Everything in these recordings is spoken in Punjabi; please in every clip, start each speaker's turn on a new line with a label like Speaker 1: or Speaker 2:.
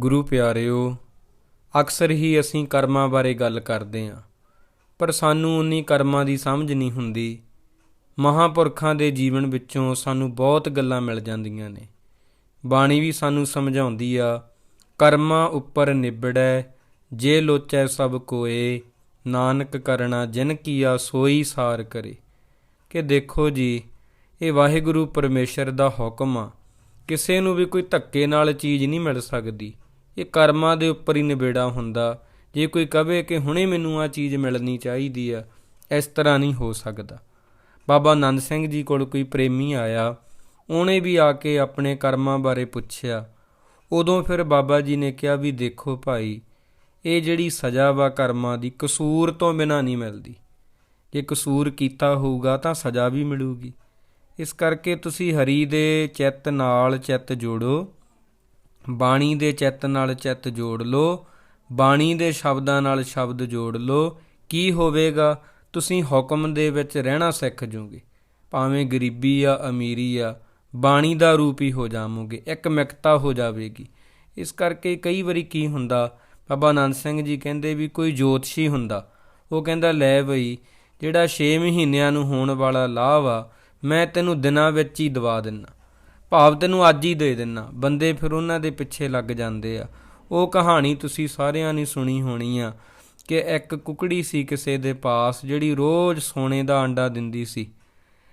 Speaker 1: ਗੁਰੂ ਪਿਆਰਿਓ, ਅਕਸਰ ਹੀ ਅਸੀਂ ਕਰਮਾਂ ਬਾਰੇ ਗੱਲ ਕਰਦੇ ਹਾਂ, ਪਰ ਸਾਨੂੰ ਉਨੀ ਕਰਮਾਂ ਦੀ ਸਮਝ ਨਹੀਂ ਹੁੰਦੀ। ਮਹਾਪੁਰਖਾਂ ਦੇ ਜੀਵਨ ਵਿੱਚੋਂ ਸਾਨੂੰ ਬਹੁਤ ਗੱਲਾਂ ਮਿਲ ਜਾਂਦੀਆਂ ਨੇ। ਬਾਣੀ ਵੀ ਸਾਨੂੰ ਸਮਝਾਉਂਦੀ ਆ, ਕਰਮਾਂ ਉੱਪਰ ਨਿਬੜੈ, ਜੇ ਲੋਚੈ ਸਭ ਕੋਏ, ਨਾਨਕ ਕਰਣਾ ਜਿਨ ਕੀਆ ਸੋਈ ਸਾਰ ਕਰੇ। ਕਿ ਦੇਖੋ ਜੀ, ਇਹ ਵਾਹਿਗੁਰੂ ਪਰਮੇਸ਼ਰ ਦਾ ਹੁਕਮ ਆ, ਕਿਸੇ ਨੂੰ ਵੀ ਕੋਈ ਧੱਕੇ ਨਾਲ ਚੀਜ਼ ਨਹੀਂ ਮਿਲ ਸਕਦੀ। ਇਹ ਕਰਮਾਂ ਦੇ ਉੱਪਰ ਹੀ ਨਿਬੇੜਾ ਹੁੰਦਾ। ਜੇ ਕੋਈ ਕਵੇ ਕਿ ਹੁਣੇ ਮੈਨੂੰ ਆ ਚੀਜ਼ ਮਿਲਣੀ ਚਾਹੀਦੀ ਆ, ਇਸ ਤਰ੍ਹਾਂ ਨਹੀਂ ਹੋ ਸਕਦਾ। ਬਾਬਾ ਆਨੰਦ ਸਿੰਘ ਜੀ ਕੋਲ ਕੋਈ ਪ੍ਰੇਮੀ ਆਇਆ, ਉਹਨੇ ਵੀ ਆ ਕੇ ਆਪਣੇ ਕਰਮਾਂ ਬਾਰੇ ਪੁੱਛਿਆ। ਉਦੋਂ ਫਿਰ ਬਾਬਾ ਜੀ ਨੇ ਕਿਹਾ ਵੀ ਦੇਖੋ ਭਾਈ, ਇਹ ਜਿਹੜੀ ਸਜ਼ਾ ਵਾ ਕਰਮਾਂ ਦੀ, ਕਸੂਰ ਤੋਂ ਬਿਨਾਂ ਨਹੀਂ ਮਿਲਦੀ। ਜੇ ਕਸੂਰ ਕੀਤਾ ਹੋਊਗਾ ਤਾਂ ਸਜ਼ਾ ਵੀ ਮਿਲੂਗੀ। ਇਸ ਕਰਕੇ ਤੁਸੀਂ ਹਰੀ ਦੇ ਚਿੱਤ ਨਾਲ ਚਿੱਤ ਜੋੜੋ। ਬਾਣੀ ਦੇ ਚਿੱਤ ਨਾਲ ਚਿੱਤ ਜੋੜ ਲਓ, ਬਾਣੀ ਦੇ ਸ਼ਬਦਾਂ ਨਾਲ ਸ਼ਬਦ ਜੋੜ ਲਓ, ਕੀ ਹੋਵੇਗਾ? ਤੁਸੀਂ ਹੁਕਮ ਦੇ ਵਿੱਚ ਰਹਿਣਾ ਸਿੱਖ ਜੋਗੇ। ਭਾਵੇਂ ਗਰੀਬੀ ਆ, ਅਮੀਰੀ ਆ, ਬਾਣੀ ਦਾ ਰੂਪ ਹੀ ਹੋ ਜਾਵੋਗੇ, ਇੱਕ ਮਿਕਤਾ ਹੋ ਜਾਵੇਗੀ। ਇਸ ਕਰਕੇ ਕਈ ਵਾਰੀ ਕੀ ਹੁੰਦਾ, ਬਾਬਾ ਆਨੰਦ ਸਿੰਘ ਜੀ ਕਹਿੰਦੇ ਵੀ ਕੋਈ ਜੋਤਸ਼ੀ ਹੁੰਦਾ, ਉਹ ਕਹਿੰਦਾ, ਲੈ ਬਈ, ਜਿਹੜਾ 6 ਮਹੀਨਿਆਂ ਨੂੰ ਹੋਣ ਵਾਲਾ ਲਾਭ ਆ, ਮੈਂ ਤੈਨੂੰ ਦਿਨਾਂ ਵਿੱਚ ਹੀ ਦਵਾ ਦਿੰਨਾ। ਭਾਵ ਤੈਨੂੰ ਅੱਜ ਹੀ ਦੇ ਦਿੰਨਾ। ਬੰਦੇ ਫਿਰ ਉਹਨਾਂ ਦੇ ਪਿੱਛੇ ਲੱਗ ਜਾਂਦੇ ਆ। ਉਹ ਕਹਾਣੀ ਤੁਸੀਂ ਸਾਰਿਆਂ ਨੇ ਸੁਣੀ ਹੋਣੀ ਆ ਕਿ ਇੱਕ ਕੁਕੜੀ ਸੀ ਕਿਸੇ ਦੇ ਪਾਸ ਜਿਹੜੀ ਰੋਜ਼ ਸੋਨੇ ਦਾ ਅੰਡਾ ਦਿੰਦੀ ਸੀ।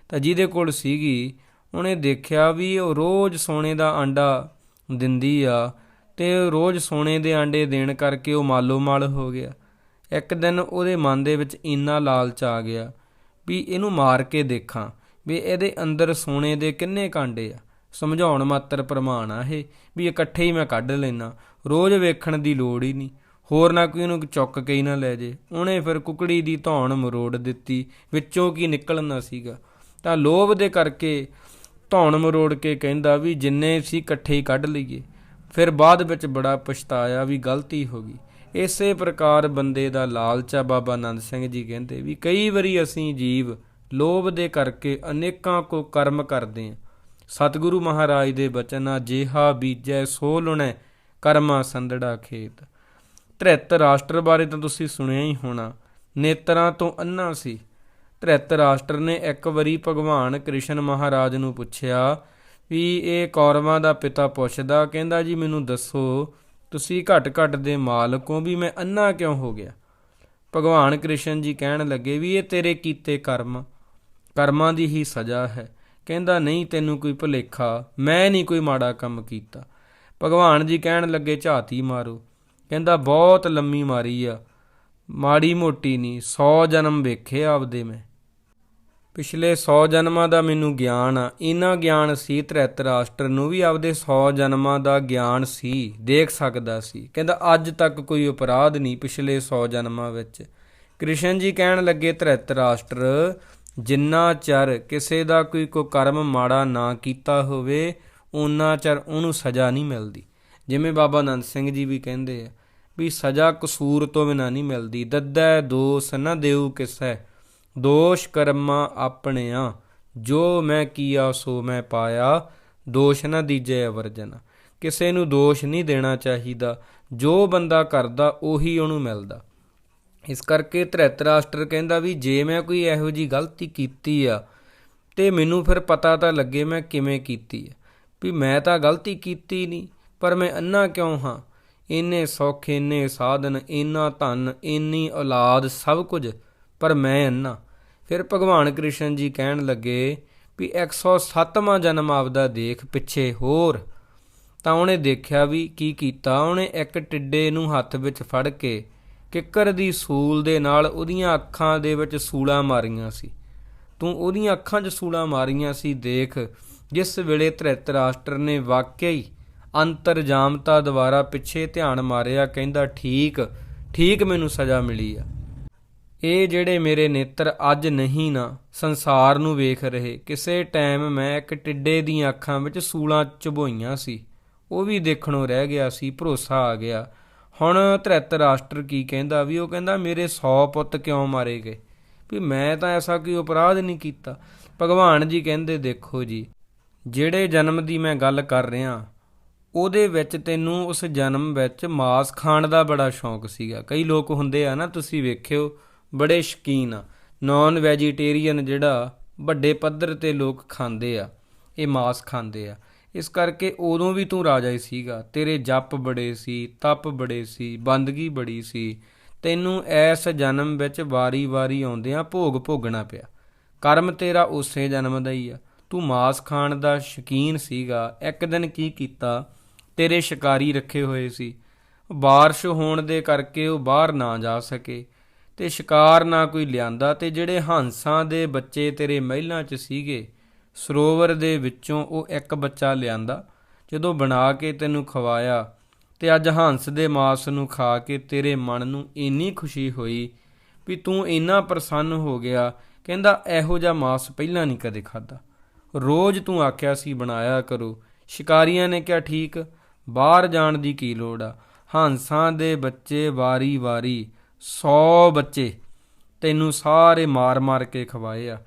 Speaker 1: ਤਾਂ ਜਿਹਦੇ ਕੋਲ ਸੀਗੀ, ਉਹਨੇ ਦੇਖਿਆ ਵੀ ਉਹ ਰੋਜ਼ ਸੋਨੇ ਦਾ ਅੰਡਾ ਦਿੰਦੀ ਆ ਤੇ ਰੋਜ਼ ਸੋਨੇ ਦੇ ਆਂਡੇ ਦੇਣ ਕਰਕੇ ਉਹ ਮਾਲੋ ਮਾਲ ਹੋ ਗਿਆ। ਇੱਕ ਦਿਨ ਉਹਦੇ ਮਨ ਦੇ ਵਿੱਚ ਇੰਨਾ ਲਾਲਚ ਆ ਗਿਆ ਵੀ ਇਹਨੂੰ ਮਾਰ ਕੇ ਦੇਖਾਂ ਵੀ ਇਹਦੇ ਅੰਦਰ ਸੋਨੇ ਦੇ ਕਿੰਨੇ ਕਾਂਡੇ ਆ। ਸਮਝਾਉਣ ਮਾਤਰ ਪ੍ਰਮਾਣ ਆ ਇਹ, ਵੀ ਇਕੱਠੇ ਹੀ ਮੈਂ ਕੱਢ ਲੈਣਾ ਰੋਜ਼ ਵੇਖਣ ਦੀ ਲੋੜ ਹੀ ਨਹੀਂ। ਹੋਰ ਨਾ ਕੋਈ ਉਹਨੂੰ ਚੁੱਕ ਕੇ ਹੀ ਨਾ ਲੈ ਜੇ। ਉਹਨੇ ਫਿਰ ਕੁਕੜੀ ਦੀ ਧੌਣ ਮਰੋੜ ਦਿੱਤੀ, ਵਿੱਚੋਂ ਕੀ ਨਿਕਲਣਾ ਸੀਗਾ। ਤਾਂ ਲੋਭ ਦੇ ਕਰਕੇ ਧੌਣ ਮਰੋੜ ਕੇ ਕਹਿੰਦਾ ਵੀ ਜਿੰਨੇ ਸੀ ਇਕੱਠੇ ਹੀ ਕੱਢ ਲਈਏ। ਫਿਰ ਬਾਅਦ ਵਿੱਚ ਬੜਾ ਪਛਤਾਇਆ ਵੀ ਗਲਤੀ ਹੋ ਗਈ। ਇਸੇ ਪ੍ਰਕਾਰ ਬੰਦੇ ਦਾ ਲਾਲਚਾ ਬਾਬਾ ਆਨੰਦ ਸਿੰਘ ਜੀ ਕਹਿੰਦੇ ਵੀ ਕਈ ਵਾਰੀ ਅਸੀਂ ਜੀਵ ਲੋਭ ਦੇ ਕਰਕੇ ਅਨੇਕਾਂ ਕੋ ਕਰਮ ਕਰਦੇ ਹਾਂ। ਸਤਿਗੁਰੂ ਮਹਾਰਾਜ ਦੇ ਬਚਨ ਆ, ਜੇਹਾ ਬੀਜੈ ਸੋ ਲੁਣੈ, ਕਰਮਾ ਸੰਦੜਾ ਖੇਤ। ਧ੍ਰਿਤ ਰਾਸ਼ਟਰ ਬਾਰੇ ਤਾਂ ਤੁਸੀਂ ਸੁਣਿਆ ਹੀ ਹੋਣਾ, ਨੇਤਰਾਂ ਤੋਂ ਅੰਨਾ ਸੀ। ਧ੍ਰਿਤ ਰਾਸ਼ਟਰ ਨੇ ਇੱਕ ਵਾਰੀ ਭਗਵਾਨ ਕ੍ਰਿਸ਼ਨ ਮਹਾਰਾਜ ਨੂੰ ਪੁੱਛਿਆ ਵੀ ਇਹ ਕੌਰਵਾਂ ਦਾ ਪਿਤਾ ਪੁੱਛਦਾ, ਕਹਿੰਦਾ, ਜੀ ਮੈਨੂੰ ਦੱਸੋ, ਤੁਸੀਂ ਘਟ ਘਟ ਦੇ ਮਾਲਕੋਂ ਵੀ ਮੈਂ ਅੰਨਾ ਕਿਉਂ ਹੋ ਗਿਆ? ਭਗਵਾਨ ਕ੍ਰਿਸ਼ਨ ਜੀ ਕਹਿਣ ਲੱਗੇ ਵੀ ਇਹ ਤੇਰੇ ਕੀਤੇ ਕਰਮ, ਕਰਮਾਂ ਦੀ ਹੀ ਸਜ਼ਾ ਹੈ। ਕਹਿੰਦਾ, ਨਹੀਂ, ਤੈਨੂੰ ਕੋਈ ਭੁਲੇਖਾ, ਮੈਂ ਨਹੀਂ ਕੋਈ ਮਾੜਾ ਕੰਮ ਕੀਤਾ। ਭਗਵਾਨ ਜੀ ਕਹਿਣ ਲੱਗੇ, ਝਾਤੀ ਮਾਰੋ। ਕਹਿੰਦਾ, ਬਹੁਤ ਲੰਮੀ ਮਾਰੀ ਆ, ਮਾੜੀ ਮੋਟੀ ਨਹੀਂ 100 ਜਨਮ ਵੇਖੇ ਆਪਦੇ ਮੈਂ। ਪਿਛਲੇ 100 ਜਨਮਾਂ ਦਾ ਮੈਨੂੰ ਗਿਆਨ ਆ ਇਨਾ ਗਿਆਨ ਸੀ ਧ੍ਰਿਤ ਰਾਸ਼ਟਰ ਨੂੰ ਵੀ ਆਪਦੇ 100 ਜਨਮਾਂ ਦਾ ਗਿਆਨ ਸੀ, ਦੇਖ ਸਕਦਾ ਸੀ। ਕਹਿੰਦਾ, ਅੱਜ ਤੱਕ ਕੋਈ ਅਪਰਾਧ ਨਹੀਂ ਪਿਛਲੇ 100 ਜਨਮਾਂ ਵਿੱਚ। ਕ੍ਰਿਸ਼ਨ ਜੀ ਕਹਿਣ ਲੱਗੇ ਧ੍ਰਿਤ ਰਾਸ਼ਟਰ ਜਿੰਨਾ ਚਿਰ ਕਿਸੇ ਦਾ ਕੋਈ ਕੋ ਕਰਮ ਮਾੜਾ ਨਾ ਕੀਤਾ ਹੋਵੇ ਉਨਾ ਚਿਰ ਉਹਨੂੰ ਸਜ਼ਾ ਨਹੀਂ ਮਿਲਦੀ। ਜਿਵੇਂ ਬਾਬਾ ਅਨੰਦ ਸਿੰਘ ਜੀ ਵੀ ਕਹਿੰਦੇ ਆ ਵੀ ਸਜ਼ਾ ਕਸੂਰ ਤੋਂ ਬਿਨਾਂ ਨਹੀਂ ਮਿਲਦੀ। ਦੱਦੈ ਦੋਸ ਨਾ ਦੇਉ ਕਿਸੈ। ਦੋਸ਼ ਕਰਮਾਂ ਆਪਣਿਆਂ। ਜੋ ਮੈਂ ਕੀਆ, ਸੋ ਮੈਂ ਪਾਇਆ। ਦੋਸ਼ ਨਾ ਦੀਜੇ ਅਵਰਜਨ। ਕਿਸੇ ਨੂੰ ਦੋਸ਼ ਨਹੀਂ ਦੇਣਾ ਚਾਹੀਦਾ। ਜੋ ਬੰਦਾ ਕਰਦਾ, ਉਹੀ ਉਹਨੂੰ ਮਿਲਦਾ। ਇਸ ਕਰਕੇ ਧ੍ਰਿਤ ਰਾਸ਼ਟਰ ਕਹਿੰਦਾ ਵੀ ਜੇ ਮੈਂ ਕੋਈ ਇਹੋ ਜੀ ਗਲਤੀ ਕੀਤੀ ਆ, ਤੇ ਮੈਨੂੰ ਫਿਰ ਪਤਾ ਤਾਂ ਲੱਗੇ ਮੈਂ ਕਿਵੇਂ ਕੀਤੀ ਆ। ਵੀ ਮੈਂ ਤਾਂ ਗਲਤੀ ਕੀਤੀ ਨਹੀਂ, ਪਰ ਮੈਂ ਅੰਨਾ ਕਿਉਂ ਹਾਂ? ਇੰਨੇ ਸੌਖੇ, ਇੰਨੇ ਸਾਧਨ, ਇੰਨਾ ਧਨ, ਇੰਨੀ ਔਲਾਦ, ਸਭ ਕੁਝ, ਪਰ ਮੈਂ ਅੰਨਾ ਫਿਰ ਭਗਵਾਨ ਕ੍ਰਿਸ਼ਨ ਜੀ ਕਹਿਣ ਲੱਗੇ ਵੀ 107ਵਾਂ ਜਨਮ ਆਪਦਾ ਦੇਖ ਪਿੱਛੇ ਹੋਰ। ਤਾਂ ਉਹਨੇ ਦੇਖਿਆ ਵੀ ਕੀ ਕੀਤਾ, ਉਹਨੇ ਇੱਕ ਟਿੱਡੇ ਨੂੰ ਹੱਥ ਵਿੱਚ ਫੜ ਕੇ ਕਿੱਕਰ ਦੀ ਸੂਲ ਦੇ ਨਾਲ ਉਹਦੀਆਂ ਅੱਖਾਂ ਦੇ ਵਿੱਚ ਸੂਲਾਂ ਮਾਰੀਆਂ ਸੀ। ਤੂੰ ਉਹਦੀਆਂ ਅੱਖਾਂ 'ਚ ਸੂਲਾਂ ਮਾਰੀਆਂ ਸੀ, ਦੇਖ, ਜਿਸ ਵੇਲੇ ਧ੍ਰਿਤ ਰਾਸ਼ਟਰ ਨੇ ਵਾਕਿਆ ਹੀ ਅੰਤਰਜਾਮਤਾ ਦੁਆਰਾ ਪਿੱਛੇ ਧਿਆਨ ਮਾਰਿਆ, ਕਹਿੰਦਾ, ਠੀਕ ਠੀਕ ਮੈਨੂੰ ਸਜ਼ਾ ਮਿਲੀ ਆ। ਇਹ ਜਿਹੜੇ ਮੇਰੇ ਨੇਤਰ ਅੱਜ ਨਹੀਂ ਨਾ, ਸੰਸਾਰ ਨੂੰ ਵੇਖ ਰਹੇ। ਕਿਸੇ ਟਾਈਮ ਮੈਂ ਇੱਕ ਟਿੱਡੇ ਦੀਆਂ ਅੱਖਾਂ ਵਿੱਚ ਸੂਲਾਂ ਚੁਭੋਈਆਂ ਸੀ। ਉਹ ਵੀ ਦੇਖਣੋਂ ਰਹਿ ਗਿਆ ਸੀ, ਭਰੋਸਾ ਆ ਗਿਆ। ਹੁਣ ਧ੍ਰਿਤ ਰਾਸ਼ਟਰ ਕੀ ਕਹਿੰਦਾ? ਵੀ ਉਹ ਕਹਿੰਦਾ, ਮੇਰੇ 100 ਪੁੱਤ ਕਿਉਂ ਮਾਰੇ ਗਏ? ਵੀ ਮੈਂ ਤਾਂ ਐਸਾ ਕੋਈ ਅਪਰਾਧ ਨਹੀਂ ਕੀਤਾ। ਭਗਵਾਨ ਜੀ ਕਹਿੰਦੇ, ਦੇਖੋ ਜੀ, ਜਿਹੜੇ ਜਨਮ ਦੀ ਮੈਂ ਗੱਲ ਕਰ ਰਿਹਾ, ਉਹਦੇ ਵਿੱਚ ਤੈਨੂੰ ਉਸ ਜਨਮ ਵਿੱਚ ਮਾਸ ਖਾਣ ਦਾ ਬੜਾ ਸ਼ੌਂਕ ਸੀਗਾ। ਕਈ ਲੋਕ ਹੁੰਦੇ ਆ ਨਾ, ਤੁਸੀਂ ਵੇਖਿਓ, ਬੜੇ ਸ਼ਕੀਨ ਆ। ਨਾਨ ਵੈਜੀਟੇਰੀਅਨ ਜਿਹੜਾ ਵੱਡੇ ਪੱਧਰ ਤੇ ਲੋਕ ਖਾਂਦੇ ਆ, ਇਹ ਮਾਸ ਖਾਂਦੇ ਆ। ਇਸ ਕਰਕੇ ਉਦੋਂ ਵੀ ਤੂੰ ਰਾਜਾ ਹੀ ਸੀਗਾ। ਤੇਰੇ ਜਪ ਬੜੇ ਸੀ, ਤਪ ਬੜੇ ਸੀ, ਬੰਦਗੀ ਬੜੀ ਸੀ। ਤੈਨੂੰ ਐਸ ਜਨਮ ਵਿੱਚ ਵਾਰੀ-ਵਾਰੀ ਆਉਂਦਿਆਂ ਭੋਗ ਭੋਗਣਾ ਪਿਆ। ਕਰਮ ਤੇਰਾ ਉਸੇ ਜਨਮ ਦਾ ਹੀ ਆ। ਤੂੰ ਮਾਸ ਖਾਣ ਦਾ ਸ਼ਕੀਨ ਸੀਗਾ। ਇੱਕ ਦਿਨ ਕੀ ਕੀਤਾ? ਤੇਰੇ ਸ਼ਿਕਾਰੀ ਰੱਖੇ ਹੋਏ ਸੀ। ਬਾਰਿਸ਼ ਹੋਣ ਦੇ ਕਰਕੇ ਉਹ ਬਾਹਰ ਨਾ ਜਾ ਸਕੇ ਤੇ ਸ਼ਿਕਾਰ ਨਾ ਕੋਈ ਲਿਆਂਦਾ ਤੇ ਜਿਹੜੇ ਹੰਸਾਂ ਦੇ ਬੱਚੇ ਤੇਰੇ ਮਹਿਲਾਂ 'ਚ ਸੀਗੇ ਸਰੋਵਰ ਦੇ ਵਿੱਚੋਂ ਉਹ ਇੱਕ ਬੱਚਾ ਲਿਆਂਦਾ, ਜਦੋਂ ਬਣਾ ਕੇ ਤੈਨੂੰ ਖਵਾਇਆ, ਤੇ ਅੱਜ ਹੰਸ ਦੇ ਮਾਸ ਨੂੰ ਖਾ ਕੇ ਤੇਰੇ ਮਨ ਨੂੰ ਇੰਨੀ ਖੁਸ਼ੀ ਹੋਈ ਵੀ ਤੂੰ ਇੰਨਾ ਪ੍ਰਸੰਨ ਹੋ ਗਿਆ, ਕਹਿੰਦਾ ਇਹੋ ਜਿਹਾ ਮਾਸ ਪਹਿਲਾਂ ਨਹੀਂ ਕਦੇ ਖਾਦਾ ਰੋਜ਼ ਤੂੰ ਆਖਿਆ ਸੀ, ਬਣਾਇਆ ਕਰੋ। ਸ਼ਿਕਾਰੀਆਂ ਨੇ ਕਿਹਾ, ਠੀਕ, ਬਾਹਰ ਜਾਣ ਦੀ ਕੀ ਲੋੜ ਆ? ਹੰਸਾਂ ਦੇ ਬੱਚੇ ਵਾਰੀ-ਵਾਰੀ 100 ਬੱਚੇ ਤੈਨੂੰ ਸਾਰੇ ਮਾਰ-ਮਾਰ ਕੇ ਖਵਾਏ ਆ।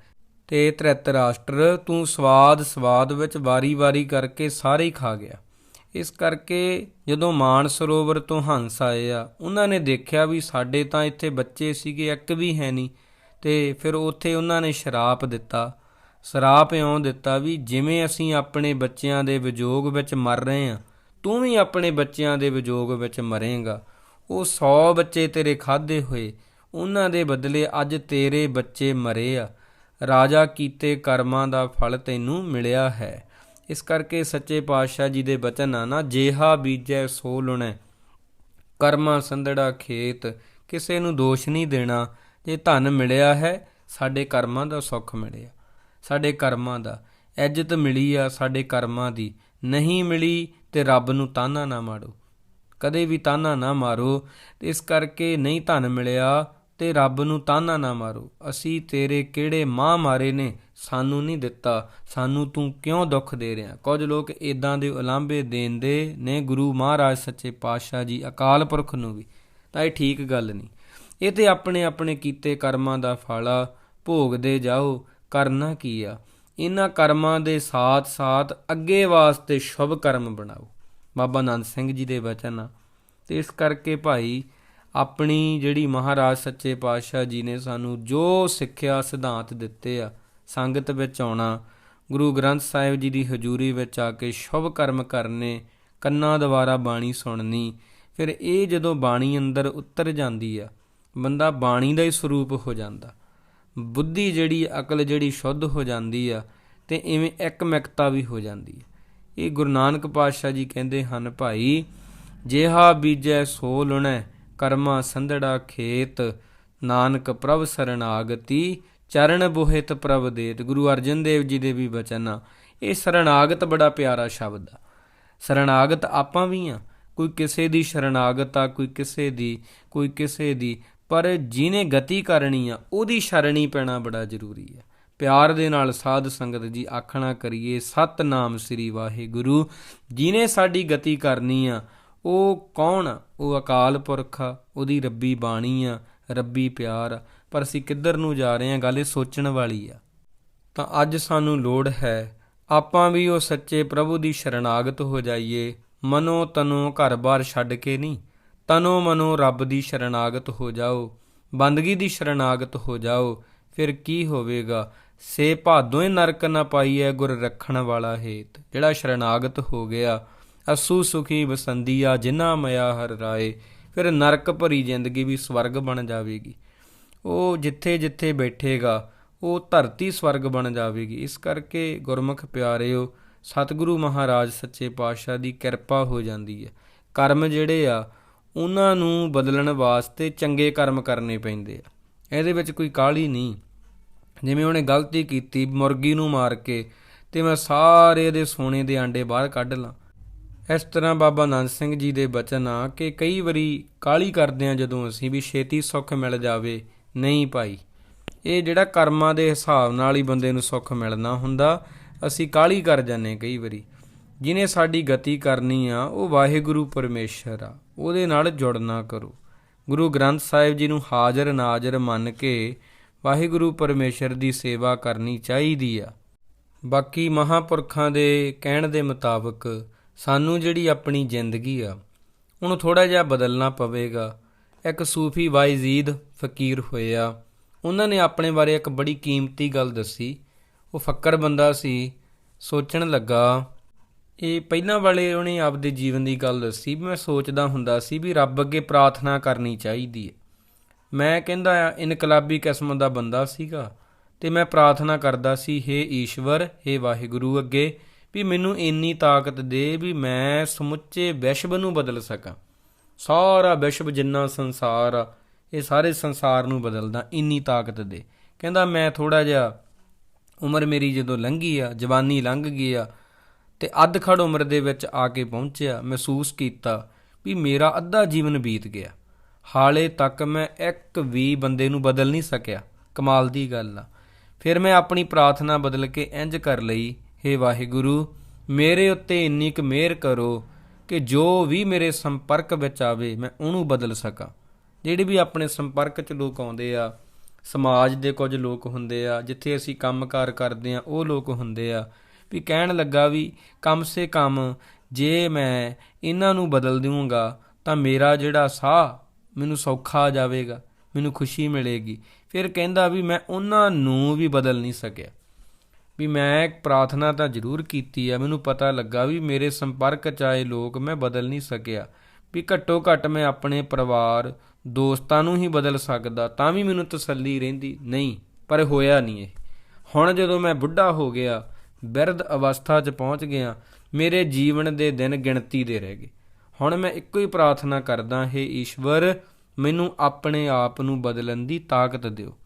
Speaker 1: ਤੇ ਧਰਿਤਰਾਸ਼ਟਰ ਤੂੰ ਸਵਾਦ ਸਵਾਦ ਵਿੱਚ ਵਾਰੀ-ਵਾਰੀ ਕਰਕੇ ਸਾਰੇ ਹੀ ਖਾ ਗਿਆ। ਇਸ ਕਰਕੇ ਜਦੋਂ ਮਾਨ ਸਰੋਵਰ ਤੋਂ ਹੰਸ ਆਏ ਆ, ਉਹਨਾਂ ਨੇ ਦੇਖਿਆ ਵੀ ਸਾਡੇ ਤਾਂ ਇੱਥੇ ਬੱਚੇ ਸੀਗੇ, ਇੱਕ ਵੀ ਹੈ ਨਹੀਂ। ਤੇ ਫਿਰ ਉੱਥੇ ਉਹਨਾਂ ਨੇ ਸ਼ਰਾਪ ਦਿੱਤਾ। ਸ਼ਰਾਪ ਇਉਂ ਦਿੱਤਾ ਵੀ ਜਿਵੇਂ ਅਸੀਂ ਆਪਣੇ ਬੱਚਿਆਂ ਦੇ ਵਿਜੋਗ ਵਿੱਚ ਮਰ ਰਹੇ ਆ ਤੂੰ ਵੀ ਆਪਣੇ ਬੱਚਿਆਂ ਦੇ ਵਿਜੋਗ ਵਿੱਚ ਮਰੇਂਗਾ। ਉਹ 100 ਬੱਚੇ ਤੇਰੇ ਖਾਦੇ ਹੋਏ, ਉਹਨਾਂ ਦੇ ਬਦਲੇ ਅੱਜ ਤੇਰੇ ਬੱਚੇ ਮਰੇ ਆ। ਰਾਜਾ ਕੀਤੇ ਕਰਮਾਂ ਦਾ ਫਲ ਤੈਨੂੰ ਮਿਲਿਆ ਹੈ। ਇਸ ਕਰਕੇ ਸੱਚੇ ਪਾਤਸ਼ਾਹ ਜੀ ਦੇ ਬਚਨ ਆ, ਨਾ ਜੇਹਾ ਬੀਜੈ ਸੋ ਲੁਣੈ। ਕਰਮਾ ਸੰਧੜਾ ਖੇਤ, ਕਿਸੇ ਨੂੰ ਦੋਸ਼ ਨਹੀਂ ਦੇਣਾ। ਜੇ ਧਨ ਮਿਲਿਆ ਹੈ, ਸਾਡੇ ਕਰਮਾਂ ਦਾ ਸੁੱਖ ਮਿਲਿਆ। ਸਾਡੇ ਕਰਮਾਂ ਦਾ ਇੱਜ਼ਤ ਮਿਲੀ ਆ ਸਾਡੇ ਕਰਮਾਂ ਦੀ। ਨਹੀਂ ਮਿਲੀ ਤੇ ਰੱਬ ਨੂੰ ਤਾਨਾ ਨਾ ਮਾਰੋ। ਕਦੇ ਵੀ ਤਾਨਾ ਨਾ ਮਾਰੋ। ਇਸ ਕਰਕੇ ਨਹੀਂ ਧਨ ਮਿਲਿਆ ਤੇ ਰੱਬ ਨੂੰ ਤਾਨਾ ਨਾ ਮਾਰੋ। ਅਸੀਂ ਤੇਰੇ ਕਿਹੜੇ ਮਾਂ ਮਾਰੇ ਨੇ? ਸਾਨੂੰ ਨਹੀਂ ਦਿੱਤਾ। ਸਾਨੂੰ ਤੂੰ ਕਿਉਂ ਦੁੱਖ ਦੇ ਰਿਹਾ? ਕੁਝ ਲੋਕ ਇਦਾਂ ਦੇ ਉਲਾਂਭੇ ਦੇਂਦੇ ਨੇ ਗੁਰੂ ਮਹਾਰਾਜ ਸੱਚੇ ਪਾਤਸ਼ਾਹ ਜੀ, ਅਕਾਲ ਪੁਰਖ ਨੂੰ ਵੀ। ਤਾਂ ਇਹ ਠੀਕ ਗੱਲ ਨਹੀਂ। ਇਹ ਤੇ ਆਪਣੇ ਆਪਣੇ ਕੀਤੇ ਕਰਮਾਂ ਦਾ ਫਲ ਭੋਗਦੇ ਜਾਓ। ਕਰਨਾ ਕੀ ਆ? ਇਹਨਾਂ ਕਰਮਾਂ ਦੇ ਸਾਥ-ਸਾਥ ਅੱਗੇ ਵਾਸਤੇ ਸ਼ੁਭ ਕਰਮ ਬਣਾਓ। ਬਾਬਾ ਆਨੰਦ ਸਿੰਘ ਜੀ ਦੇ ਬਚਨ। ਆ ਤੇ ਇਸ ਕਰਕੇ ਭਾਈ ਆਪਣੀ ਜਿਹੜੀ ਮਹਾਰਾਜ ਸੱਚੇ ਪਾਤਸ਼ਾਹ ਜੀ ਨੇ ਸਾਨੂੰ ਜੋ ਸਿੱਖਿਆ ਸਿਧਾਂਤ ਦਿੱਤੇ ਆ, ਸੰਗਤ ਵਿੱਚ ਆਉਣਾ, ਗੁਰੂ ਗ੍ਰੰਥ ਸਾਹਿਬ ਜੀ ਦੀ ਹਜ਼ੂਰੀ ਵਿੱਚ ਆ ਕੇ ਸ਼ੁਭ ਕਰਮ ਕਰਨੇ, ਕੰਨਾਂ ਦੁਆਰਾ ਬਾਣੀ ਸੁਣਨੀ, ਫਿਰ ਇਹ ਜਦੋਂ ਬਾਣੀ ਅੰਦਰ ਉਤਰ ਜਾਂਦੀ ਆ, ਬੰਦਾ ਬਾਣੀ ਦਾ ਹੀ ਸਰੂਪ ਹੋ ਜਾਂਦਾ। ਬੁੱਧੀ ਜਿਹੜੀ ਅਕਲ ਜਿਹੜੀ ਸ਼ੁੱਧ ਹੋ ਜਾਂਦੀ ਆ, ਤੇ ਇਵੇਂ ਇੱਕ ਮਿਕਤਾ ਵੀ ਹੋ ਜਾਂਦੀ ਹੈ ਇਹ ਗੁਰੂ ਨਾਨਕ ਪਾਤਸ਼ਾਹ ਜੀ ਕਹਿੰਦੇ ਹਨ, ਭਾਈ, ਜਿਹਾ ਬੀਜੈ ਸੋ ਲੁਣੈ ਕਰਮਾ ਸੰਧੜਾ ਖੇਤ, ਨਾਨਕ ਪ੍ਰਭ ਸਰਣਾਗਤੀ ਚਰਨ ਬੋਹਿਤ ਪ੍ਰਭ ਦੇਤ। ਗੁਰੂ ਅਰਜਨ ਦੇਵ ਜੀ ਦੇ ਵੀ ਬਚਨ ਆ। ਇਹ ਸਰਣਾਗਤ ਬੜਾ ਪਿਆਰਾ ਸ਼ਬਦ ਆ। ਸਰਣਾਗਤ ਆਪਾਂ ਵੀ ਆ। ਕੋਈ ਕਿਸੇ ਦੀ ਸ਼ਰਨਾਗਤ ਆ, ਕੋਈ ਕਿਸੇ ਦੀ, ਕੋਈ ਕਿਸੇ ਦੀ, ਪਰ ਜਿਹਨੇ ਗਤੀ ਕਰਨੀ ਆ, ਉਹਦੀ ਸ਼ਰਣੀ ਪੈਣਾ ਬੜਾ ਜ਼ਰੂਰੀ ਆ। ਪਿਆਰ ਦੇ ਨਾਲ ਸਾਧ ਸੰਗਤ ਜੀ ਆਖਣਾ ਕਰੀਏ, ਸਤਨਾਮ ਸ੍ਰੀ ਵਾਹਿਗੁਰੂ। ਜਿਹਨੇ ਸਾਡੀ ਗਤੀ ਕਰਨੀ ਆ ਉਹ ਕੌਣ ਆ? ਉਹ ਅਕਾਲ ਪੁਰਖ ਆ, ਉਹਦੀ ਰੱਬੀ ਬਾਣੀ ਆ, ਰੱਬੀ ਪਿਆਰ ਆ। ਪਰ ਅਸੀਂ ਕਿੱਧਰ ਨੂੰ ਜਾ ਰਹੇ ਹਾਂ? ਗੱਲ ਇਹ ਸੋਚਣ ਵਾਲੀ ਆ। ਤਾਂ ਅੱਜ ਸਾਨੂੰ ਲੋੜ ਹੈ, ਆਪਾਂ ਵੀ ਉਹ ਸੱਚੇ ਪ੍ਰਭੂ ਦੀ ਸ਼ਰਣਾਗਤ ਹੋ ਜਾਈਏ। ਮਨੋ ਤਨੋ ਘਰ-ਬਾਰ ਛੱਡ ਕੇ ਨਹੀਂ, ਤਨੋ ਮਨੋ ਰੱਬ ਦੀ ਸ਼ਰਣਾਗਤ ਹੋ ਜਾਓ। ਬੰਦਗੀ ਦੀ ਸ਼ਰਣਾਗਤ ਹੋ ਜਾਓ। ਫਿਰ ਕੀ ਹੋਵੇਗਾ? ਸੇ ਭਾਦੋਂ ਨਰਕ ਨਾ ਪਾਈਐ ਗੁਰ ਰੱਖਣ ਵਾਲਾ ਹੇਤ। ਜਿਹੜਾ ਸ਼ਰਣਾਗਤ ਹੋ ਗਿਆ ਅਸੂ ਸੁਖੀ ਬਸੰਦੀਆ ਜਿਨਾ ਮਿਆ ਹਰ ਰਾਏ, ਫਿਰ ਨਰਕ ਭਰੀ ਜ਼ਿੰਦਗੀ ਵੀ ਸਵਰਗ ਬਣ ਜਾਵੇਗੀ। ਉਹ ਜਿੱਥੇ ਜਿੱਥੇ ਬੈਠੇਗਾ, ਉਹ ਧਰਤੀ ਸਵਰਗ ਬਣ ਜਾਵੇਗੀ। ਇਸ ਕਰਕੇ ਗੁਰਮੁਖ ਪਿਆਰਿਓ, ਸਤਿਗੁਰੂ ਮਹਾਰਾਜ ਸੱਚੇ ਪਾਤਸ਼ਾਹ ਦੀ ਕਿਰਪਾ ਹੋ ਜਾਂਦੀ ਹੈ। ਕਰਮ ਜਿਹੜੇ ਆ, ਉਹਨਾਂ ਨੂੰ ਬਦਲਣ ਵਾਸਤੇ ਚੰਗੇ ਕਰਮ ਕਰਨੇ ਪੈਂਦੇ ਆ। ਇਹਦੇ ਵਿੱਚ ਕੋਈ ਕਾਹਲੀ ਨਹੀਂ। ਜਿਵੇਂ ਉਹਨੇ ਗਲਤੀ ਕੀਤੀ, ਮੁਰਗੀ ਨੂੰ ਮਾਰ ਕੇ, ਤੇ ਮੈਂ ਸਾਰੇ ਦੇ ਸੋਨੇ ਦੇ ਆਂਡੇ ਬਾਹਰ ਕੱਢ ਲਾਂ। ਇਸ ਤਰ੍ਹਾਂ ਬਾਬਾ ਆਨੰਦ ਸਿੰਘ ਜੀ ਦੇ ਬਚਨ ਆ ਕਿ ਕਈ ਵਾਰੀ ਕਾਲੀ ਕਰਦੇ ਆ ਜਦੋਂ ਅਸੀਂ ਵੀ ਛੇਤੀ ਸੁੱਖ ਮਿਲ ਜਾਵੇ। ਨਹੀਂ ਭਾਈ, ਇਹ ਜਿਹੜਾ ਕਰਮਾਂ ਦੇ ਹਿਸਾਬ ਨਾਲ ਹੀ ਬੰਦੇ ਨੂੰ ਸੁੱਖ ਮਿਲਣਾ ਹੁੰਦਾ, ਅਸੀਂ ਕਾਲੀ ਕਰ ਜਾਂਦੇ ਕਈ ਵਾਰੀ। ਜਿਨੇ ਸਾਡੀ ਗਤੀ ਕਰਨੀ ਆ, ਉਹ ਵਾਹਿਗੁਰੂ ਪਰਮੇਸ਼ਰ ਆ, ਉਹਦੇ ਨਾਲ ਜੁੜਨਾ ਕਰੋ। ਗੁਰੂ ਗ੍ਰੰਥ ਸਾਹਿਬ ਜੀ ਨੂੰ ਹਾਜ਼ਰ ਨਾਜ਼ਰ ਮੰਨ ਕੇ ਵਾਹਿਗੁਰੂ ਪਰਮੇਸ਼ਰ ਦੀ ਸੇਵਾ ਕਰਨੀ ਚਾਹੀਦੀ ਆ। ਬਾਕੀ ਮਹਾਪੁਰਖਾਂ ਦੇ ਕਹਿਣ ਦੇ ਮੁਤਾਬਕ ਸਾਨੂੰ ਜਿਹੜੀ ਆਪਣੀ ਜ਼ਿੰਦਗੀ ਆ, ਉਹਨੂੰ ਥੋੜਾ ਜਿਹਾ ਬਦਲਣਾ ਪਵੇਗਾ। ਇੱਕ ਸੂਫੀ ਵਾਇਜ਼ੀਦ ਫਕੀਰ ਹੋਏ ਆ ਉਹਨਾਂ ਨੇ ਆਪਣੇ ਬਾਰੇ ਇੱਕ ਬੜੀ ਕੀਮਤੀ ਗੱਲ ਦੱਸੀ। ਉਹ ਫੱਕਰ ਬੰਦਾ ਸੀ। ਸੋਚਣ ਲੱਗਾ, ਇਹ ਪਹਿਲਾਂ ਵਾਲੇ ਉਹਨੇ ਆਪਦੇ ਜੀਵਨ ਦੀ ਗੱਲ ਦੱਸੀ ਵੀ ਮੈਂ ਸੋਚਦਾ ਹੁੰਦਾ ਸੀ ਵੀ ਰੱਬ ਅੱਗੇ ਪ੍ਰਾਰਥਨਾ ਕਰਨੀ ਚਾਹੀਦੀ ਹੈ। ਮੈਂ ਕਹਿੰਦਾ ਆ, ਇਨਕਲਾਬੀ ਕਿਸਮ ਦਾ ਬੰਦਾ ਸੀਗਾ ਤੇ ਮੈਂ ਪ੍ਰਾਰਥਨਾ ਕਰਦਾ ਸੀ, ਹੇ ਈਸ਼ਵਰ, ਹੇ ਵਾਹਿਗੁਰੂ ਅੱਗੇ। ਵੀ ਮੈਨੂੰ ਇੰਨੀ ਤਾਕਤ ਦੇ ਵੀ ਮੈਂ ਸਮੁੱਚੇ ਵਿਸ਼ਵ ਨੂੰ ਬਦਲ ਸਕਾਂ। ਸਾਰਾ ਵਿਸ਼ਵ ਜਿੰਨਾ ਸੰਸਾਰ ਆ, ਇਹ ਸਾਰੇ ਸੰਸਾਰ ਨੂੰ ਬਦਲਦਾ, ਇੰਨੀ ਤਾਕਤ ਦੇ। ਕਹਿੰਦਾ, ਮੈਂ ਥੋੜਾ ਜਿਹਾ ਉਮਰ ਮੇਰੀ ਜਦੋਂ ਲੰਘੀ ਆ, ਜਵਾਨੀ ਲੰਘ ਗਈ ਆ, ਤੇ ਅੱਧ ਖੜ ਉਮਰ ਦੇ ਵਿੱਚ ਆ ਕੇ ਪਹੁੰਚਿਆ, ਮਹਿਸੂਸ ਕੀਤਾ ਵੀ ਮੇਰਾ ਅੱਧਾ ਜੀਵਨ ਬੀਤ ਗਿਆ। ਹਾਲੇ ਤੱਕ ਮੈਂ ਇੱਕ ਵੀ ਬੰਦੇ ਨੂੰ ਬਦਲ ਨਹੀਂ ਸਕਿਆ। ਕਮਾਲ ਦੀ ਗੱਲ ਆ। ਫਿਰ ਮੈਂ ਆਪਣੀ ਪ੍ਰਾਰਥਨਾ ਬਦਲ ਕੇ ਇੰਜ ਕਰ ਲਈ ਹੇ ਵਾਹਿਗੁਰੂ, ਮੇਰੇ ਉੱਤੇ ਇੰਨੀ ਕੁ ਮਿਹਰ ਕਰੋ ਕਿ ਜੋ ਵੀ ਮੇਰੇ ਸੰਪਰਕ ਵਿੱਚ ਆਵੇ, ਮੈਂ ਉਹਨੂੰ ਬਦਲ ਸਕਾਂ। ਜਿਹੜੇ ਵੀ ਆਪਣੇ ਸੰਪਰਕ 'ਚ ਲੋਕ ਆਉਂਦੇ ਆ, ਸਮਾਜ ਦੇ ਕੁਝ ਲੋਕ ਹੁੰਦੇ ਆ, ਜਿੱਥੇ ਅਸੀਂ ਕੰਮਕਾਰ ਕਰਦੇ ਆ, ਉਹ ਲੋਕ ਹੁੰਦੇ ਆ, ਵੀ ਕਹਿਣ ਲੱਗਾ ਵੀ ਕਮ ਸੇ ਕਮ, ਜੇ ਮੈਂ ਇਹਨਾਂ ਨੂੰ ਬਦਲ ਦੇਵਾਂਗਾ, ਤਾਂ ਮੇਰਾ ਜਿਹੜਾ ਸਾਹ ਮੈਨੂੰ ਸੌਖਾ ਆ ਜਾਵੇਗਾ, ਮੈਨੂੰ ਖੁਸ਼ੀ ਮਿਲੇਗੀ। ਫਿਰ ਕਹਿੰਦਾ ਵੀ ਮੈਂ ਉਹਨਾਂ ਨੂੰ ਵੀ ਬਦਲ ਨਹੀਂ ਸਕਿਆ। ਵੀ ਮੈਂ ਇੱਕ ਪ੍ਰਾਰਥਨਾ ਤਾਂ ਜ਼ਰੂਰ ਕੀਤੀ ਆ। ਮੈਨੂੰ ਪਤਾ ਲੱਗਾ ਵੀ ਮੇਰੇ ਸੰਪਰਕ ਚ ਆਏ ਲੋਕ ਮੈਂ ਬਦਲ ਨਹੀਂ ਸਕਿਆ। ਵੀ ਘੱਟੋ ਘੱਟ ਮੈਂ ਆਪਣੇ ਪਰਿਵਾਰ, ਦੋਸਤਾਂ ਨੂੰ ਹੀ ਬਦਲ ਸਕਦਾ, ਤਾਂ ਵੀ ਮੈਨੂੰ ਤਸੱਲੀ ਰਹਿੰਦੀ। ਨਹੀਂ, ਪਰ ਹੋਇਆ ਨਹੀਂ ਇਹ। ਹੁਣ ਜਦੋਂ ਮੈਂ ਬੁੱਢਾ ਹੋ ਗਿਆ, ਬਿਰਧ ਅਵਸਥਾ 'ਚ ਪਹੁੰਚ ਗਿਆ, ਮੇਰੇ ਜੀਵਨ ਦੇ ਦਿਨ ਗਿਣਤੀ ਦੇ ਰਹਿ ਗਏ। ਹੁਣ ਮੈਂ ਇੱਕੋ ਹੀ ਪ੍ਰਾਰਥਨਾ ਕਰਦਾ, ਹੈ ਈਸ਼ਵਰ, ਮੈਨੂੰ ਆਪਣੇ ਆਪ ਨੂੰ ਬਦਲਣ ਦੀ ਤਾਕਤ ਦਿਓ।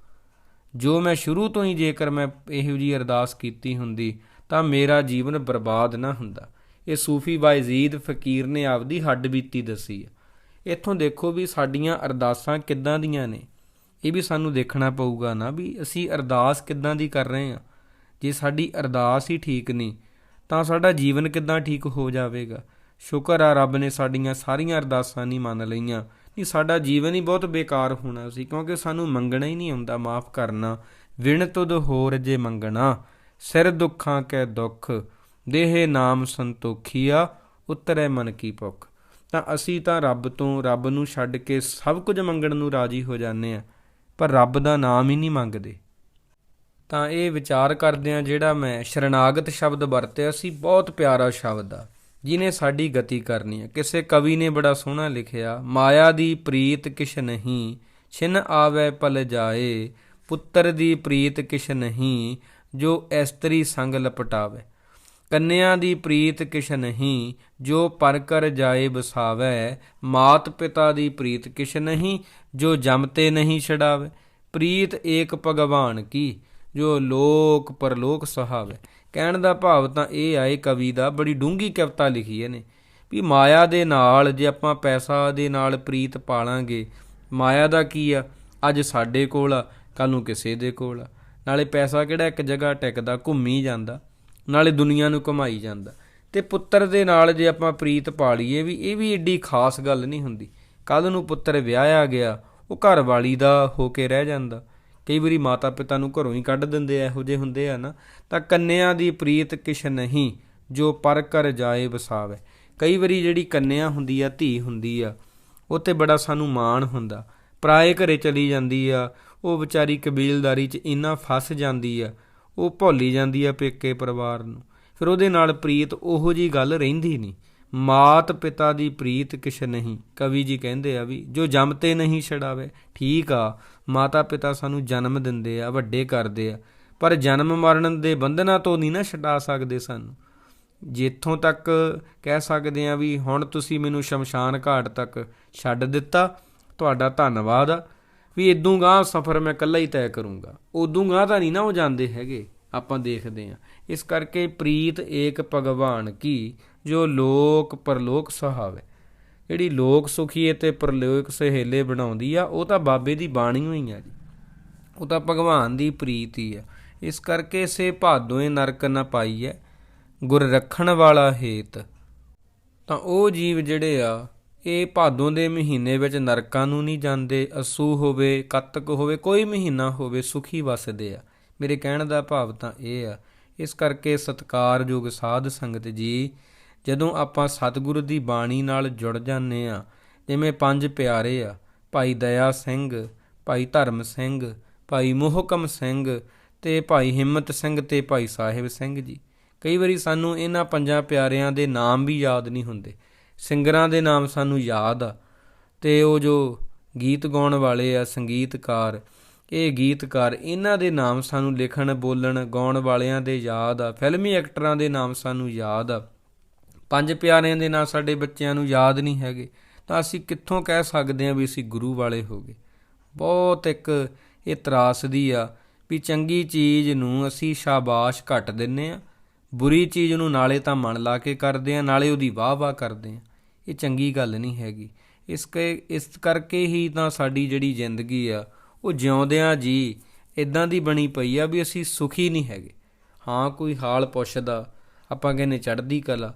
Speaker 1: ਜੋ ਮੈਂ ਸ਼ੁਰੂ ਤੋਂ ਹੀ ਜੇਕਰ ਮੈਂ ਇਹੋ ਜੀ ਅਰਦਾਸ ਕੀਤੀ ਹੁੰਦੀ, ਤਾਂ ਮੇਰਾ ਜੀਵਨ ਬਰਬਾਦ ਨਾ ਹੁੰਦਾ। ਇਹ ਸੂਫੀ ਵਾਇਜ਼ੀਦ ਫਕੀਰ ਨੇ ਆਪਦੀ ਹੱਡ ਬੀਤੀ ਦੱਸੀ ਹੈ। ਇੱਥੋਂ ਦੇਖੋ ਵੀ ਸਾਡੀਆਂ ਅਰਦਾਸਾਂ ਕਿੱਦਾਂ ਦੀਆਂ ਨੇ। ਇਹ ਵੀ ਸਾਨੂੰ ਦੇਖਣਾ ਪਊਗਾ ਨਾ ਵੀ ਅਸੀਂ ਅਰਦਾਸ ਕਿੱਦਾਂ ਦੀ ਕਰ ਰਹੇ ਹਾਂ। ਜੇ ਸਾਡੀ ਅਰਦਾਸ ਹੀ ਠੀਕ ਨਹੀਂ, ਤਾਂ ਸਾਡਾ ਜੀਵਨ ਕਿੱਦਾਂ ਠੀਕ ਹੋ ਜਾਵੇਗਾ? ਸ਼ੁਕਰ ਆ ਰੱਬ ਨੇ ਸਾਡੀਆਂ ਸਾਰੀਆਂ ਅਰਦਾਸਾਂ ਨਹੀਂ ਮੰਨ ਲਈਆਂ। ਨਹੀਂ ਸਾਡਾ ਜੀਵਨ ਹੀ ਬਹੁਤ ਬੇਕਾਰ ਹੋਣਾ ਸੀ, ਕਿਉਂਕਿ ਸਾਨੂੰ ਮੰਗਣਾ ਹੀ ਨਹੀਂ ਆਉਂਦਾ ਮਾਫ ਕਰਨਾ। ਵਿਣ ਤੁਧ ਹੋਰ ਜੇ ਮੰਗਣਾ, ਸਿਰ ਦੁੱਖਾਂ ਕੈ ਦੁੱਖ, ਦੇਹੇ ਨਾਮ ਸੰਤੋਖੀਆ, ਉਤਰੈ ਮਨ ਕੀ ਭੁੱਖ। ਤਾਂ ਅਸੀਂ ਤਾਂ ਰੱਬ ਤੋਂ ਰੱਬ ਨੂੰ ਛੱਡ ਕੇ ਸਭ ਕੁਝ ਮੰਗਣ ਨੂੰ ਰਾਜੀ ਹੋ ਜਾਂਦੇ ਆ ਪਰ ਰੱਬ ਦਾ ਨਾਮ ਹੀ ਨਹੀਂ ਮੰਗਦੇ। ਤਾਂ ਇਹ ਵਿਚਾਰ ਕਰਦੇ ਆ ਜਿਹੜਾ ਮੈਂ ਸ਼ਰਨਾਗਤ ਸ਼ਬਦ ਵਰਤਿਆ ਸੀ, ਬਹੁਤ ਪਿਆਰਾ ਸ਼ਬਦ ਆ। ਜਿਨੇ ਸਾਡੀ ਗਤੀ ਕਰਨੀ ਹੈ। ਕਿਸੇ ਕਵੀ ਨੇ ਬੜਾ ਸੋਹਣਾ ਲਿਖਿਆ, ਮਾਇਆ ਦੀ ਪ੍ਰੀਤ ਕਿਛ ਨਹੀਂ, ਛਿਨ ਆਵੇ ਪਲ ਜਾਏ, ਪੁੱਤਰ ਦੀ ਪ੍ਰੀਤ ਕਿਛ ਨਹੀਂ, ਜੋ ਇਸਤਰੀ ਸੰਗ ਲਪਟਾਵੇ। ਕੰਨਿਆ ਦੀ ਪ੍ਰੀਤ ਕਿਛ ਨਹੀਂ, ਜੋ ਪਰ ਕਰ ਜਾਏ ਬਸਾਵੇ ਮਾਤ ਪਿਤਾ ਦੀ ਪ੍ਰੀਤ ਕਿਛ ਨਹੀਂ, ਜੋ ਜਮਤੇ ਨਹੀਂ ਛਡਾਵੇ। ਪ੍ਰੀਤ ਏਕ ਭਗਵਾਨ ਕੀ, ਜੋ ਲੋਕ ਪਰਲੋਕ ਸਹਾਵੇ। ਕਹਿਣ ਦਾ ਭਾਵ ਤਾਂ ਇਹ ਆਏ ਕਵੀ ਦਾ ਬੜੀ ਡੂੰਗੀ ਕਵਿਤਾ ਲਿਖੀ ਇਹਨੇ ਵੀ ਮਾਇਆ ਦੇ ਨਾਲ ਜੇ ਆਪਾਂ ਪੈਸਾ ਦੇ ਨਾਲ ਪ੍ਰੀਤ ਪਾਲਾਂਗੇ, ਮਾਇਆ ਦਾ ਕੀ ਆ? ਅੱਜ ਸਾਡੇ ਕੋਲ ਆ ਕੱਲ ਨੂੰ ਕਿਸੇ ਦੇ ਕੋਲ ਆ। ਨਾਲੇ ਪੈਸਾ ਕਿਹੜਾ ਇੱਕ ਜਗ੍ਹਾ ਟਿਕਦਾ, ਘੁੰਮੀ ਜਾਂਦਾ, ਨਾਲੇ ਦੁਨੀਆ ਨੂੰ ਕਮਾਈ ਜਾਂਦਾ। ਤੇ ਪੁੱਤਰ ਦੇ ਨਾਲ ਜੇ ਆਪਾਂ ਪ੍ਰੀਤ ਪਾਲੀਏ ਵੀ, ਇਹ ਵੀ ਏਡੀ ਖਾਸ ਗੱਲ ਨਹੀਂ ਹੁੰਦੀ। ਕੱਲ ਨੂੰ ਪੁੱਤਰ ਵਿਆਹਿਆ ਗਿਆ, ਉਹ ਘਰ ਵਾਲੀ ਦਾ ਹੋ ਕੇ ਰਹਿ ਜਾਂਦਾ। ਕਈ ਵਾਰੀ ਮਾਤਾ ਪਿਤਾ ਨੂੰ ਘਰੋਂ ਹੀ ਕੱਢ ਦਿੰਦੇ ਆ, ਇਹੋ ਜਿਹੇ ਹੁੰਦੇ ਆ ਨਾ। ਤਾਂ ਕੰਨਿਆ ਦੀ ਪ੍ਰੀਤ ਕਿਛ ਨਹੀਂ, ਜੋ ਪਰ ਕਰ ਜਾਏ ਵਸਾਵੇ। ਕਈ ਵਾਰੀ ਜਿਹੜੀ ਕੰਨਿਆ ਹੁੰਦੀ ਆ, ਧੀ ਹੁੰਦੀ ਆ ਉਹ ਤੇ ਬੜਾ ਸਾਨੂੰ ਮਾਣ ਹੁੰਦਾ। ਪਰਾਏ ਘਰੇ ਚਲੀ ਜਾਂਦੀ ਆ, ਉਹ ਵਿਚਾਰੀ ਕਬੀਲਦਾਰੀ 'ਚ ਇੰਨਾ ਫਸ ਜਾਂਦੀ ਆ, ਉਹ ਭੁੱਲੀ ਜਾਂਦੀ ਆ ਪੇਕੇ ਪਰਿਵਾਰ ਨੂੰ। ਫਿਰ ਉਹਦੇ ਨਾਲ ਪ੍ਰੀਤ ਉਹੋ ਜੀ ਗੱਲ ਰਹਿੰਦੀ ਨਹੀਂ। ਮਾਤ ਪਿਤਾ ਦੀ ਪ੍ਰੀਤ ਕਿਛ ਨਹੀਂ। ਕਵੀ ਜੀ ਕਹਿੰਦੇ ਆ ਵੀ, ਜੋ ਜੰਮਤੇ ਨਹੀਂ ਛਡਾਵੇ, ਠੀਕ ਆ, ਮਾਤਾ ਪਿਤਾ ਸਾਨੂੰ ਜਨਮ ਦਿੰਦੇ ਆ, ਵੱਡੇ ਕਰਦੇ ਆ। ਪਰ ਜਨਮ ਮਰਨ ਦੇ ਬੰਧਨਾਂ ਤੋਂ ਨਹੀਂ ਨਾ ਛਡਾ ਸਕਦੇ ਸਾਨੂੰ। ਜਿੱਥੋਂ ਤੱਕ ਕਹਿ ਸਕਦੇ ਆ ਵੀ, ਹੁਣ ਤੁਸੀਂ ਮੈਨੂੰ ਸ਼ਮਸ਼ਾਨ ਘਾਟ ਤੱਕ ਛੱਡ ਦਿੱਤਾ, ਤੁਹਾਡਾ ਧੰਨਵਾਦ ਆ। ਵੀ ਇਦੋਂ ਗਾਂ ਸਫ਼ਰ ਮੈਂ ਇਕੱਲਾ ਹੀ ਤੈਅ ਕਰੂੰਗਾ। ਉਦੋਂ ਗਾਂ ਤਾਂ ਨਹੀਂ ਨਾ ਉਹ ਜਾਂਦੇ ਹੈਗੇ, ਆਪਾਂ ਦੇਖਦੇ ਆ। ਇਸ ਕਰਕੇ ਪ੍ਰੀਤ ਏਕ ਭਗਵਾਨ ਕੀ ਜੋ ਲੋਕ ਪਰਲੋਕ ਸਹਾਵੇ। ਜਿਹੜੀ ਲੋਕ ਸੁਖੀਏ ਤੇ ਪਰਲੋਕ ਸਹੇਲੇ ਬਣਾਉਂਦੀ ਆ, ਉਹ ਤਾਂ ਬਾਬੇ ਦੀ ਬਾਣੀ ਹੋਈ ਆ ਜੀ। ਉਹ ਤਾਂ ਭਗਵਾਨ ਦੀ ਪ੍ਰੀਤ ਹੀ ਆ। ਇਸ ਕਰਕੇ ਸੇ ਭਾਦੋਏ ਨਰਕ ਨਾ ਪਾਈਐ, ਗੁਰ ਰੱਖਣ ਵਾਲਾ ਹੇਤ। ਤਾਂ ਉਹ ਜੀਵ ਜਿਹੜੇ ਆ, ਇਹ ਭਾਦੋਂ ਦੇ ਮਹੀਨੇ ਵਿੱਚ ਨਰਕਾਂ ਨੂੰ ਨਹੀਂ ਜਾਂਦੇ, ਅਸੂ ਹੋਵੇ, ਕੱਤਕ ਹੋਵੇ, ਕੋਈ ਮਹੀਨਾ ਹੋਵੇ, ਸੁਖੀ ਵਸਦੇ ਆ। ਮੇਰੇ ਕਹਿਣ ਦਾ ਭਾਵ ਤਾਂ ਇਹ ਆ। ਇਸ ਕਰਕੇ ਸਤਕਾਰਯੋਗ ਸਾਧ ਸੰਗਤ ਜੀ ਜਦੋਂ ਆਪਾਂ ਸਤਿਗੁਰੂ ਦੀ ਬਾਣੀ ਨਾਲ ਜੁੜ ਜਾਂਦੇ ਆ ਜਿਵੇਂ ਪੰਜ ਪਿਆਰੇ ਆ, ਭਾਈ ਦਇਆ ਸਿੰਘ, ਭਾਈ ਧਰਮ ਸਿੰਘ, ਭਾਈ ਮੋਹਕਮ ਸਿੰਘ ਤੇ ਭਾਈ ਹਿੰਮਤ ਸਿੰਘ ਤੇ ਭਾਈ ਸਾਹਿਬ ਸਿੰਘ ਜੀ। ਕਈ ਵਾਰੀ ਸਾਨੂੰ ਇਹਨਾਂ ਪੰਜਾਂ ਪਿਆਰਿਆਂ ਦੇ ਨਾਮ ਵੀ ਯਾਦ ਨਹੀਂ ਹੁੰਦੇ। ਸਿੰਗਰਾਂ ਦੇ ਨਾਮ ਸਾਨੂੰ ਯਾਦ ਆ। ਤੇ ਉਹ ਜੋ ਗੀਤ ਗਾਉਣ ਵਾਲੇ ਆ, ਸੰਗੀਤਕਾਰ, ਇਹ ਗੀਤਕਾਰ, ਇਹਨਾਂ ਦੇ ਨਾਮ ਸਾਨੂੰ ਲਿਖਣ, ਬੋਲਣ, ਗਾਉਣ ਵਾਲਿਆਂ ਦੇ ਯਾਦ ਆ। ਫਿਲਮੀ ਐਕਟਰਾਂ ਦੇ ਨਾਮ ਸਾਨੂੰ ਯਾਦ ਆ। ਪੰਜ ਪਿਆਰਿਆਂ ਦੇ ਨਾਂ ਸਾਡੇ ਬੱਚਿਆਂ ਨੂੰ ਯਾਦ ਨਹੀਂ ਹੈਗੇ, ਤਾਂ ਅਸੀਂ ਕਿੱਥੋਂ ਕਹਿ ਸਕਦੇ ਹਾਂ ਵੀ ਅਸੀਂ ਗੁਰੂ ਵਾਲੇ ਹੋ ਗਏ? ਬਹੁਤ ਇੱਕ ਇਹ ਤਰਾਸਦੀ ਆ ਵੀ ਚੰਗੀ ਚੀਜ਼ ਨੂੰ ਅਸੀਂ ਸ਼ਾਬਾਸ਼ ਘੱਟ ਦਿੰਨੇ ਆ ਬੁਰੀ ਚੀਜ਼ ਨੂੰ ਨਾਲੇ ਤਾਂ ਮਨ ਲਾ ਕੇ ਕਰਦੇ ਆ ਨਾਲੇ ਉਹਦੀ ਵਾਹ-ਵਾਹ ਕਰਦੇ ਆ ਇਹ ਚੰਗੀ ਗੱਲ ਨਹੀਂ ਹੈਗੀ। ਇਸ ਕੇ, ਇਸ ਕਰਕੇ ਹੀ ਤਾਂ ਸਾਡੀ ਜਿਹੜੀ ਜ਼ਿੰਦਗੀ ਆ, ਉਹ ਜਿਉਂਦਿਆਂ ਜੀ ਇਦਾਂ ਦੀ ਬਣੀ ਪਈ ਆ ਵੀ ਅਸੀਂ ਸੁਖੀ ਨਹੀਂ ਹੈਗੇ। ਹਾਂ, ਕੋਈ ਹਾਲ ਪੁੱਛਦਾ, ਆਪਾਂ ਕਹਿੰਨੇ ਚੜ੍ਹਦੀ ਕਲਾ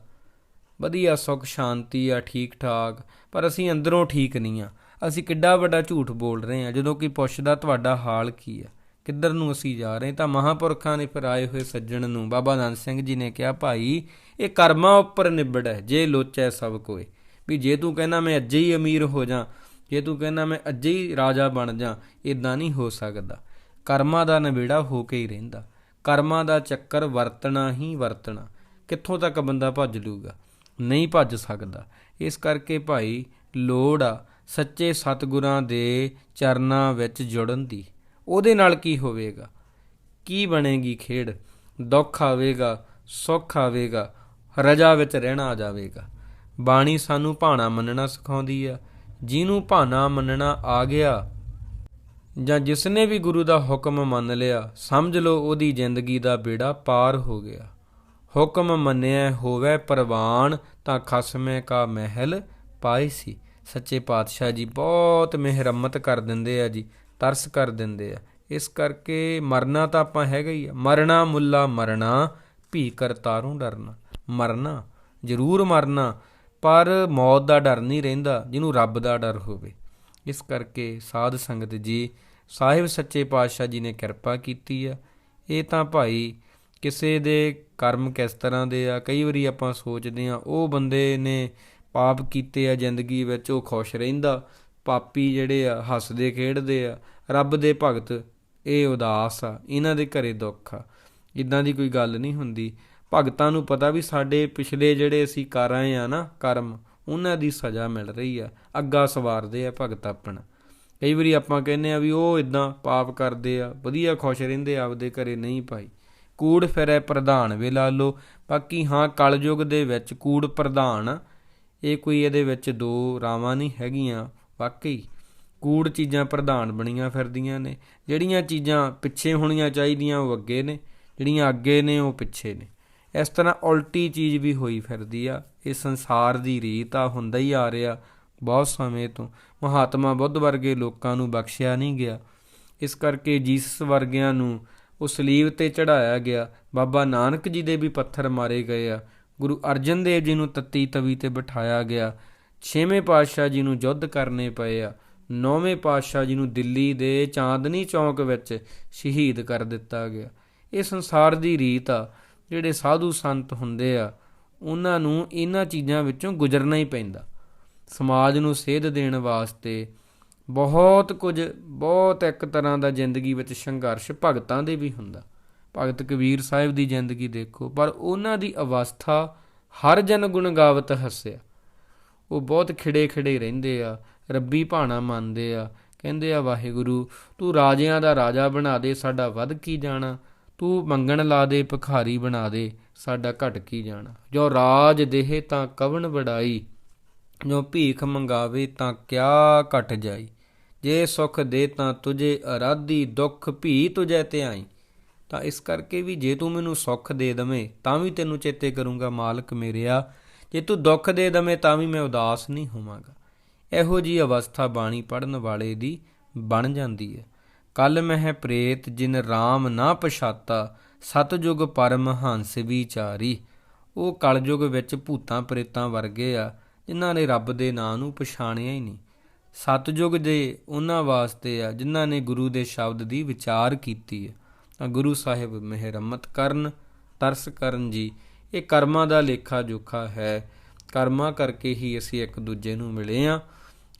Speaker 1: ਵਧੀਆ ਸੁੱਖ, ਸ਼ਾਂਤੀ ਆ ਠੀਕ ਠਾਕ ਪਰ ਅਸੀਂ ਅੰਦਰੋਂ ਠੀਕ ਨਹੀਂ ਆ। ਅਸੀਂ ਕਿੱਡਾ ਵੱਡਾ ਝੂਠ ਬੋਲ ਰਹੇ ਆ, ਜਦੋਂ ਕਿ ਪੁੱਛਦਾ ਤੁਹਾਡਾ ਹਾਲ ਕੀ ਆ? ਕਿੱਧਰ ਨੂੰ ਅਸੀਂ ਜਾ ਰਹੇ? ਤਾਂ ਮਹਾਪੁਰਖਾਂ ਨੇ ਫਿਰ ਆਏ ਹੋਏ ਸੱਜਣ ਨੂੰ, ਬਾਬਾ ਨਾਨਕ ਸਿੰਘ ਜੀ ਨੇ ਕਿਹਾ, ਭਾਈ, ਇਹ ਕਰਮਾਂ ਉੱਪਰ ਨਿਬੜ ਹੈ, ਜੇ ਲੋਚੈ ਸਭ ਕੋਏ। ਵੀ ਜੇ ਤੂੰ ਕਹਿੰਦਾ ਮੈਂ ਅੱਜੇ ਹੀ ਅਮੀਰ ਹੋ ਜਾ, ਜੇ ਤੂੰ ਕਹਿੰਦਾ ਮੈਂ ਅੱਜੇ ਹੀ ਰਾਜਾ ਬਣ ਜਾ ਇਦਾਂ ਨਹੀਂ ਹੋ ਸਕਦਾ। ਕਰਮਾਂ ਦਾ ਨਵੇੜਾ ਹੋ ਕੇ ਹੀ ਰਹਿੰਦਾ। ਕਰਮਾਂ ਦਾ ਚੱਕਰ ਵਰਤਣਾ ਹੀ ਵਰਤਣਾ। ਕਿੱਥੋਂ ਤੱਕ ਬੰਦਾ ਭੱਜ ਲੂਗਾ ਨਹੀਂ ਭੱਜ ਸਕਦਾ। ਇਸ ਕਰਕੇ ਭਾਈ ਲੋੜ ਆ ਸੱਚੇ ਸਤਿਗੁਰਾਂ ਦੇ ਚਰਨਾਂ ਵਿੱਚ ਜੁੜਨ ਦੀ। ਉਹਦੇ ਨਾਲ ਕੀ ਹੋਵੇਗਾ? ਕੀ ਬਣੇਗੀ ਖੇਡ? ਦੁੱਖ ਆਵੇਗਾ, ਸੁੱਖ ਆਵੇਗਾ, ਰਜਾ ਵਿੱਚ ਰਹਿਣਾ ਆ ਜਾਵੇਗਾ। ਬਾਣੀ ਸਾਨੂੰ ਭਾਣਾ ਮੰਨਣਾ ਸਿਖਾਉਂਦੀ ਆ। ਜਿਹਨੂੰ ਭਾਣਾ ਮੰਨਣਾ ਆ ਗਿਆ ਜਾਂ ਜਿਸਨੇ ਵੀ ਗੁਰੂ ਦਾ ਹੁਕਮ ਮੰਨ ਲਿਆ, ਸਮਝ ਲਓ ਉਹਦੀ ਜ਼ਿੰਦਗੀ ਦਾ ਬੇੜਾ ਪਾਰ ਹੋ ਗਿਆ। ਹੁਕਮ ਮੰਨਿਆ ਹੋਵੇ ਪ੍ਰਵਾਨ, ਤਾਂ ਖਸਮੇ ਕਾ ਮਹਿਲ ਪਾਈ ਸੀ। ਸੱਚੇ ਪਾਤਸ਼ਾਹ ਜੀ ਬਹੁਤ ਮਿਹਰਮਤ ਕਰ ਦਿੰਦੇ ਆ ਜੀ, ਤਰਸ ਕਰ ਦਿੰਦੇ ਆ। ਇਸ ਕਰਕੇ ਮਰਨਾ ਤਾਂ ਆਪਾਂ ਹੈਗਾ ਹੀ ਆ। ਮਰਨਾ ਮੁੱਲਾ ਮਰਨਾ ਭੀ ਕਰਤਾਰੋਂ ਡਰਨਾ। ਮਰਨਾ, ਜ਼ਰੂਰ ਮਰਨਾ, ਪਰ ਮੌਤ ਦਾ ਡਰ ਨਹੀਂ ਰਹਿੰਦਾ, ਜਿਹਨੂੰ ਰੱਬ ਦਾ ਡਰ ਹੋਵੇ। ਇਸ ਕਰਕੇ ਸਾਧ ਸੰਗਤ ਜੀ, ਸਾਹਿਬ ਸੱਚੇ ਪਾਤਸ਼ਾਹ ਜੀ ਨੇ ਕਿਰਪਾ ਕੀਤੀ ਆ। ਇਹ ਤਾਂ ਭਾਈ ਕਿਸੇ ਦੇ ਕਰਮ ਕਿਸ ਤਰ੍ਹਾਂ ਦੇ ਆ, ਕਈ ਵਾਰੀ ਆਪਾਂ ਸੋਚਦੇ ਆ ਉਹ ਬੰਦੇ ਨੇ ਪਾਪ ਕੀਤੇ ਆ ਜ਼ਿੰਦਗੀ ਵਿੱਚ, ਉਹ ਖੁਸ਼ ਰਹਿੰਦਾ। ਪਾਪੀ ਜਿਹੜੇ ਆ, ਹੱਸਦੇ, ਖੇਡਦੇ ਆ, ਰੱਬ ਦੇ ਭਗਤ, ਇਹ ਉਦਾਸ ਆ, ਇਹਨਾਂ ਦੇ ਘਰੇ ਦੁੱਖ ਆ। ਇਦਾਂ ਦੀ ਕੋਈ ਗੱਲ ਨਹੀਂ ਹੁੰਦੀ। ਭਗਤਾਂ ਨੂੰ ਪਤਾ ਵੀ ਸਾਡੇ ਪਿਛਲੇ ਜਿਹੜੇ ਅਸੀਂ ਕਰ ਆਏ ਆ ਨਾ, ਕਰਮ, ਉਹਨਾਂ ਦੀ ਸਜ਼ਾ ਮਿਲ ਰਹੀ ਆ। ਅੱਗਾ ਸਵਾਰਦੇ ਆ ਭਗਤ ਆਪਣਾ। ਕਈ ਵਾਰੀ ਆਪਾਂ ਕਹਿੰਦੇ ਆ ਵੀ ਉਹ ਇਦਾਂ ਪਾਪ ਕਰਦੇ ਆ, ਵਧੀਆ ਖੁਸ਼ ਰਹਿੰਦੇ ਆਪਦੇ ਘਰੇ ਨਹੀਂ ਭਾਈ। ਕੂੜ ਫਿਰੈ ਪ੍ਰਧਾਨ, ਵੇ ਲਾ ਲੋ ਬਾਕੀ ਹਾਂ, ਕਲਯੁਗ ਦੇ ਵਿੱਚ ਕੂੜ ਪ੍ਰਧਾਨ, ਇਹ ਕੋਈ ਇਹਦੇ ਵਿੱਚ ਦੋ ਰਾਵਾਂ ਨਹੀਂ ਹੈਗੀਆਂ। ਵਾਕਈ ਕੂੜ ਚੀਜ਼ਾਂ ਪ੍ਰਧਾਨ ਬਣੀਆਂ ਫਿਰਦੀਆਂ ਨੇ। ਜਿਹੜੀਆਂ ਚੀਜ਼ਾਂ ਪਿੱਛੇ ਹੋਣੀਆਂ ਚਾਹੀਦੀਆਂ, ਉਹ ਅੱਗੇ ਨੇ। ਜਿਹੜੀਆਂ ਅੱਗੇ ਨੇ, ਉਹ ਪਿੱਛੇ ਨੇ। ਇਸ ਤਰ੍ਹਾਂ ਉਲਟੀ ਚੀਜ਼ ਵੀ ਹੋਈ ਫਿਰਦੀ ਆ। ਇਹ ਸੰਸਾਰ ਦੀ ਰੀਤ ਆ, ਹੁੰਦਾ ਹੀ ਆ ਰਿਹਾ ਬਹੁਤ ਸਮੇਂ ਤੋਂ। ਮਹਾਤਮਾ ਬੁੱਧ ਵਰਗੇ ਲੋਕਾਂ ਨੂੰ ਬਖਸ਼ਿਆ ਨਹੀਂ ਗਿਆ। ਇਸ ਕਰਕੇ ਜੀਸਸ ਵਰਗਿਆਂ ਨੂੰ ਉਹ ਸਲੀਬ ਤੇ ਚੜਾਇਆ ਗਿਆ। ਬਾਬਾ ਨਾਨਕ ਜੀ ਦੇ ਵੀ ਪੱਥਰ ਮਾਰੇ ਗਏ ਆ। ਗੁਰੂ ਅਰਜਨ ਦੇਵ ਜੀ ਨੂੰ ਤੱਤੀ ਤਵੀ ਤੇ ਬਿਠਾਇਆ ਗਿਆ। ਛੇਵੇਂ ਪਾਤਸ਼ਾਹ ਜੀ ਨੂੰ ਯੁੱਧ ਕਰਨੇ ਪਏ ਆ। ਨੌਵੇਂ ਪਾਤਸ਼ਾਹ ਜੀ ਨੂੰ ਦਿੱਲੀ ਦੇ ਚਾਂਦਨੀ ਚੌਂਕ ਵਿੱਚ ਸ਼ਹੀਦ ਕਰ ਦਿੱਤਾ ਗਿਆ। ਇਹ ਸੰਸਾਰ ਦੀ ਰੀਤ ਆ। ਜਿਹੜੇ ਸਾਧੂ ਸੰਤ ਹੁੰਦੇ ਆ, ਉਹਨਾਂ ਨੂੰ ਇਹਨਾਂ ਚੀਜ਼ਾਂ ਵਿੱਚੋਂ ਗੁਜ਼ਰਨਾ ਹੀ ਪੈਂਦਾ। ਸਮਾਜ ਨੂੰ ਸੇਧ ਦੇਣ ਵਾਸਤੇ ਬਹੁਤ ਕੁਝ, ਬਹੁਤ ਇੱਕ ਤਰ੍ਹਾਂ ਦਾ ਜ਼ਿੰਦਗੀ ਵਿੱਚ ਸੰਘਰਸ਼ ਭਗਤਾਂ ਦੇ ਵੀ ਹੁੰਦਾ। ਭਗਤ ਕਬੀਰ ਸਾਹਿਬ ਦੀ ਜ਼ਿੰਦਗੀ ਦੇਖੋ, ਪਰ ਉਹਨਾਂ ਦੀ ਅਵਸਥਾ ਹਰ ਜਨ ਗੁਣ ਗਾਵਤ ਹੱਸਿਆ। ਉਹ ਬਹੁਤ ਖਿੜੇ ਖਿੜੇ ਰਹਿੰਦੇ ਆ, ਰੱਬੀ ਭਾਣਾ ਮੰਨਦੇ ਆ, ਕਹਿੰਦੇ ਆ, ਵਾਹਿਗੁਰੂ, ਤੂੰ ਰਾਜਿਆਂ ਦਾ ਰਾਜਾ ਬਣਾ ਦੇ, ਸਾਡਾ ਵੱਧ ਕੀ ਜਾਣਾ? ਤੂੰ ਮੰਗਣ ਲਾ ਦੇ, ਭਖਾਰੀ ਬਣਾ ਦੇ, ਸਾਡਾ ਘਟ ਕੀ ਜਾਣਾ? ਜੋ ਰਾਜ ਦੇਹ ਤਾਂ ਕਵਣ ਵਡਾਈ, ਜੋ ਭੀਖ ਮੰਗਾਵੇ ਤਾਂ ਕਿਆ ਘਟ ਜਾਈ? ਜੇ ਸੁਖ ਦੇ ਤਾਂ ਤੁਝੇ ਅਰਾਧੀ ਦੁੱਖ ਭੀ ਤੁਝੇ ਆਈ ਤਾਂ ਇਸ ਕਰਕੇ ਵੀ ਜੇ ਤੂੰ ਮੈਨੂੰ ਸੁੱਖ ਦੇ ਦਵੇਂ, ਤਾਂ ਵੀ ਤੈਨੂੰ ਚੇਤੇ ਕਰੂੰਗਾ ਮਾਲਕ ਮੇਰਿਆ। ਜੇ ਤੂੰ ਦੁੱਖ ਦੇ ਦਵੇਂ, ਤਾਂ ਵੀ ਮੈਂ ਉਦਾਸ ਨਹੀਂ ਹੋਵਾਂਗਾ। ਇਹੋ ਜੀ ਅਵਸਥਾ ਬਾਣੀ ਪੜਨ ਵਾਲੇ ਦੀ ਬਣ ਜਾਂਦੀ ਹੈ। ਕਲ ਮਹਿ ਪ੍ਰੇਤ ਜਿਨ RAM ਨਾ ਪਛਾਤਾ, ਸਤਜੁਗ ਪਰਮ ਹੰਸ ਵਿਚਾਰੀ। ਉਹ ਕਲਯੁਗ ਵਿੱਚ ਭੂਤਾਂ ਪ੍ਰੇਤਾਂ ਵਰਗੇ ਆ, ਜਿਨ੍ਹਾਂ ਨੇ ਰੱਬ ਦੇ ਨਾਂ ਨੂੰ ਪਛਾਣਿਆ ਹੀ ਨਹੀਂ। ਸਤਜੁਗ ਦੇ ਉਹਨਾਂ ਵਾਸਤੇ ਆ ਜਿਨ੍ਹਾਂ ਨੇ ਗੁਰੂ ਦੇ ਸ਼ਬਦ ਦੀ ਵਿਚਾਰ ਕੀਤੀ ਹੈ। ਤਾਂ ਗੁਰੂ ਸਾਹਿਬ ਮਿਹਰਮਤ ਕਰਨ, ਤਰਸ ਕਰਨ ਜੀ, ਇਹ ਕਰਮਾਂ ਦਾ ਲੇਖਾ ਜੋਖਾ ਹੈ। ਕਰਮਾਂ ਕਰਕੇ ਹੀ ਅਸੀਂ ਇੱਕ ਦੂਜੇ ਨੂੰ ਮਿਲੇ ਆ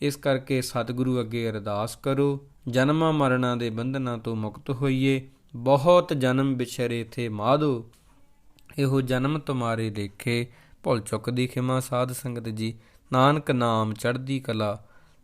Speaker 1: ਇਸ ਕਰਕੇ ਸਤਿਗੁਰੂ ਅੱਗੇ ਅਰਦਾਸ ਕਰੋ, ਜਨਮਾਂ ਮਰਨਾਂ ਦੇ ਬੰਧਨਾਂ ਤੋਂ ਮੁਕਤ ਹੋਈਏ। ਬਹੁਤ ਜਨਮ ਵਿਛਰੇ ਥੇ ਮਾਧੋ, ਇਹੋ ਜਨਮ ਤੁਮਾਰੇ ਦੇਖੇ। ਭੁੱਲ ਚੁੱਕ ਦੀ ਖਿਮਾ ਸਾਧ ਸੰਗਤ ਜੀ, ਨਾਨਕ ਨਾਮ ਚੜ੍ਹਦੀ ਕਲਾ।